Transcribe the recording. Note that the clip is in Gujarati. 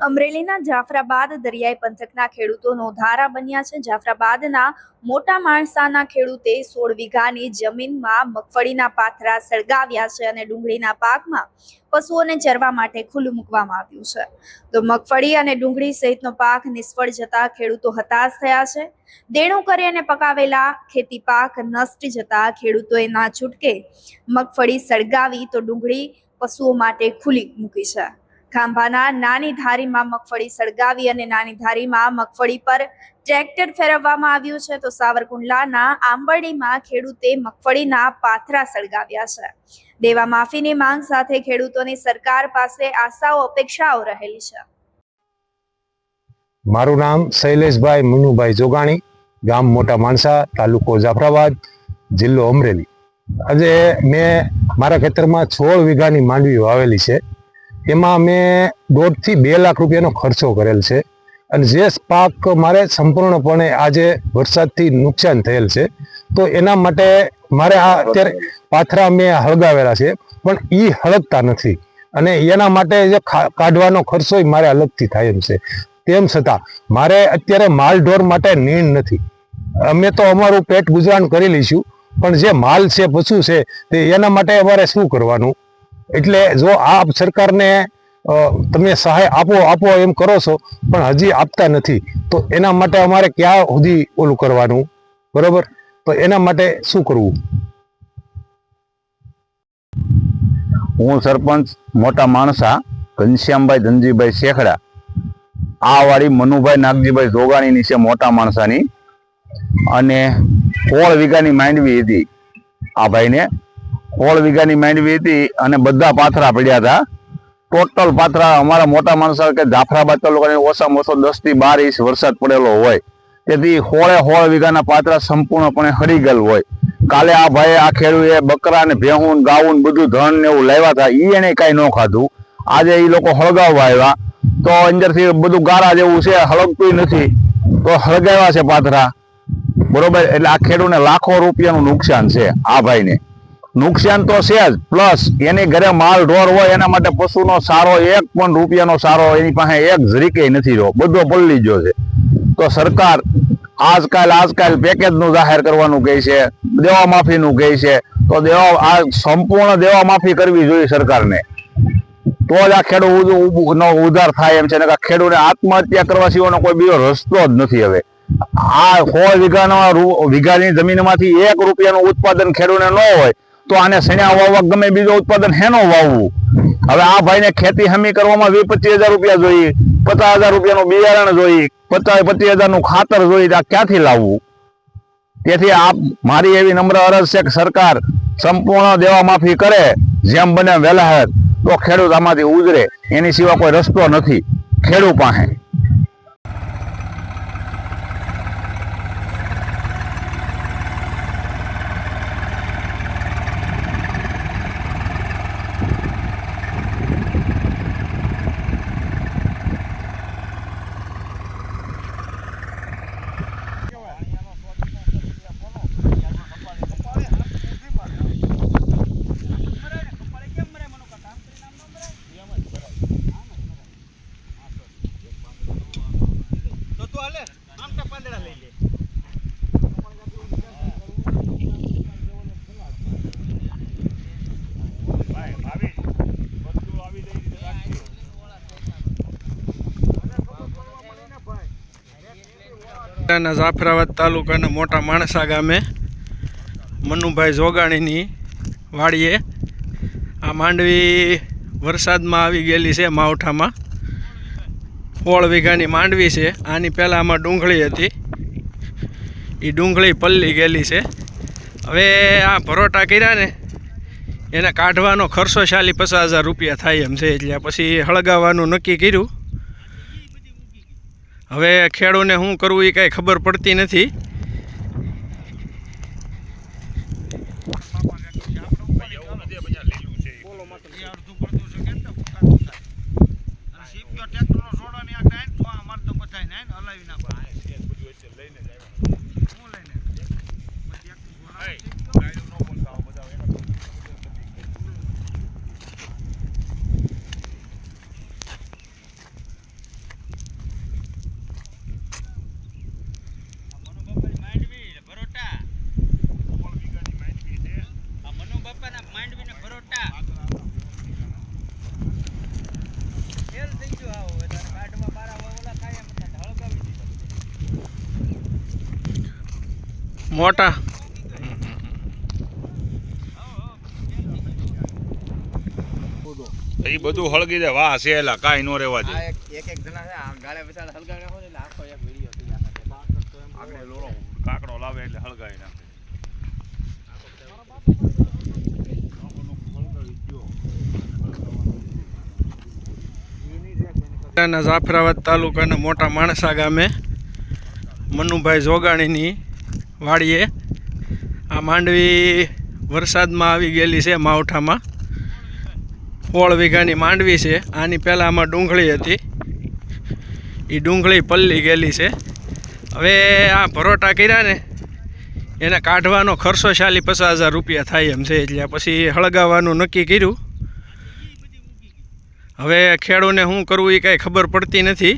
અમરેલીના જાફરાબાદ દરિયાઈ પંથકના ખેડૂતોનો ધારા બન્યા છે. જાફરાબાદના મોટા માણસાના ખેડૂતે સોળ વીઘાની જમીનમાં મગફળીના પાથરા સળગાવ્યા છે અને ડુંગળીના પાકમાં પશુઓને ચરવા માટે ખુલ્લું મૂકવામાં આવ્યું છે. તો મગફળી અને ડુંગળી સહિતનો પાક નિષ્ફળ જતા ખેડૂતો હતાશ થયા છે. દેણું કરી અને પકાવેલા ખેતી પાક નષ્ટ જતા ખેડૂતોએ ના છૂટકે મગફળી સળગાવી તો ડુંગળી પશુઓ માટે ખુલ્લી મૂકી છે. ખાંભાના નાની ધારીમાં મગફળી સળગાવી અને નાની ધારીમાં મગફળી પર ટ્રેક્ટર ફેરવવામાં આવ્યું છે, તો સાવરકુંડલાના આંબરડીમાં ખેડૂતે મગફળીના પાથરા સળગાવ્યા છે. દેવા માફીની માંગ સાથે ખેડૂતોની સરકાર પાસે આશાઓ, અપેક્ષાઓ રહેલી છે. મારું નામ શૈલેષભાઈ મુનુભાઈ જોગાણી, ગામ મોટા માણસા, તાલુકો જાફરાબાદ, જિલ્લો અમરેલી. આજે મેં મારા ખેતરમાં સોળ વીઘાની માંડવી વાવેલી છે. એમાં મેં દોઢથી બે લાખ રૂપિયાનો ખર્ચો કરેલ છે. અને જે પાક મારે સંપૂર્ણપણે આજે વરસાદથી નુકસાન થયેલ છે. તો એના માટે મારે આ અત્યારે પાથરા મેં હળગાવેલા છે. પણ એ હળગતા નથી. અને એના માટે જે કાઢવાનો ખર્ચો મારે અલગથી થાય એમ છે. તેમ છતાં મારે અત્યારે માલ ઢોર માટે નીણ નથી. અમે તો અમારું પેટ ગુજરાન કરી લઈશું. પણ જે માલ છે, પશુ છે, તે એના માટે અમારે શું કરવાનું? એટલે જો આ સરકારને તમે સહાય આપો આપો એમ કરો છો, પણ હજી આપતા નથી, તો એના માટે અમારે ક્યાં સુધી ઓલું કરવાનું? બરોબર? તો એના માટે શું કરવું? હું સરપંચ મોટા માણસા, ઘનશ્યામભાઈ ધનજીભાઈ શેખડા. આ વાળી મનુભાઈ નાગજીભાઈ જોગાણીની છે મોટા માણસાની. અને સોળ વીઘાની માંડવી હતી આ ભાઈને. સોળ વીઘાની માંડવી હતી અને બધા પાથરા પડ્યા હતા. ટોટલ પાથરા અમારા મોટા માણસો કે જાફરાબાદ તાલુકાની ઓછામાં ઓછો દસથી બાર ઇંચ વરસાદ પડેલો હોય. તેથી હોળે હોળ વીઘાના પાથરા સંપૂર્ણપણે હળી ગયેલ હોય. કાલે આ ભાઈ આ ખેડૂએ બકરા ને ભેહું ગાવું બધું ધન ને એવું લાવ્યા હતા. એ એને કઈ ન ખાધું. આજે એ લોકો હળગાવવા આવ્યા. તો અંદરથી બધું ગારા જેવું છે, હળગતું નથી. તો હળગાવ્યા છે પાથરા. બરોબર? એટલે આ ખેડૂને લાખો રૂપિયાનું નુકસાન છે આ ભાઈને. નુકસાન તો છે જ. પ્લસ એની ઘરે માલ ઢોર હોય, એના માટે પશુનો સારો એક પણ રૂપિયાનો સારો, એની પાસે એક જરીકે નથી રહ્યો. બધો પલ્લી ગયો છે. તો સરકાર આજકાલ આજકાલ પેકેજનું જાહેર કરવાનું કહે છે, દેવા માફીનું કહે છે. તો દેવા, આ સંપૂર્ણ દેવા માફી કરવી જોઈએ સરકારને. તો જ આ ખેડૂત ઉધાર થાય એમ છે. ને ખેડૂતને આત્મહત્યા કરવા સિવાયનો કોઈ બીજો રસ્તો જ નથી હવે. આ સો વીઘાના વીઘાની જમીનમાંથી એક રૂપિયાનું ઉત્પાદન ખેડૂતને ન હોય તો આને સણ્યા વાવવા ગમે બીજો ઉત્પાદન હેનો વાવવું? હવે આ ભાઈને ખેતી હમી કરવામાં વીસ પચીસ હજાર રૂપિયા જોઈએ, પચાસ હજાર રૂપિયાનું બિયારણ જોઈએ, પચાસ પચીસ હજારનું ખાતર જોઈએ આ ક્યાંથી લાવવું? તેથી આ મારી એવી નમ્ર અરજ છે કે સરકાર સંપૂર્ણ દેવા માફી કરે, જેમ બને વહેલા તો ખેડૂત આમાંથી ઉજરે, એની સિવાય કોઈ રસ્તો નથી. ખેડૂત પાસે. હાલે આમટા પાંદડા લઈ લે. જાફરાબાદ તાલુકાના મોટા માણસા ગામે મનુભાઈ જોગાણીની વાડીએ આ માંડવી વરસાદમાં આવી ગયેલી છે માવઠામાં. સોળ વીઘાની માંડવી છે. આની પહેલાં આમાં ડુંગળી હતી. એ ડુંગળી પલ્લી ગયેલી છે. હવે આ ભરોટા કર્યા ને, એને કાઢવાનો ખર્ચો ચાલી પચાસ હજાર રૂપિયા થાય એમ છે. એટલે પછી હળગાવવાનું નક્કી કર્યું. હવે ખેડૂને શું કરવું એ કાંઈ ખબર પડતી નથી. ગયો ટ્રેક્ટરનો જોડો ને આ ટાઈમ તો અમારે તો બધા ને હલાવી નાખો લઈને જ આવ્યો. હું લઈને બધા મોટા. એ બધું હળગી દે વાહ સેલા કાંઈ નો રહેવા દે. એક એક જણા છે ગાળે બચાડે હલગાવી નાખો એટલે આખો એક વીડિયો થઈ જાય. આગળ લોરો કાકડો લાવે એટલે હળગાવી નાખે. જાફરાબાદ તાલુકાના મોટા માણસા ગામે મનુભાઈ જોગાણીની વાડીએ આ માંડવી વરસાદમાં આવી ગયેલી છે માવઠામાં. સોળ વીઘાની માંડવી છે. આની પહેલાં આમાં ડુંગળી હતી. એ ડુંગળી પલ્લી ગયેલી છે. હવે આ ભરોટા કર્યા ને, એને કાઢવાનો ખર્ચો ચાલી પચાસ હજાર રૂપિયા થાય એમ છે. એટલે પછી હળગાવવાનું નક્કી કર્યું. હવે ખેડૂને શું કરવું એ કાંઈ ખબર પડતી નથી.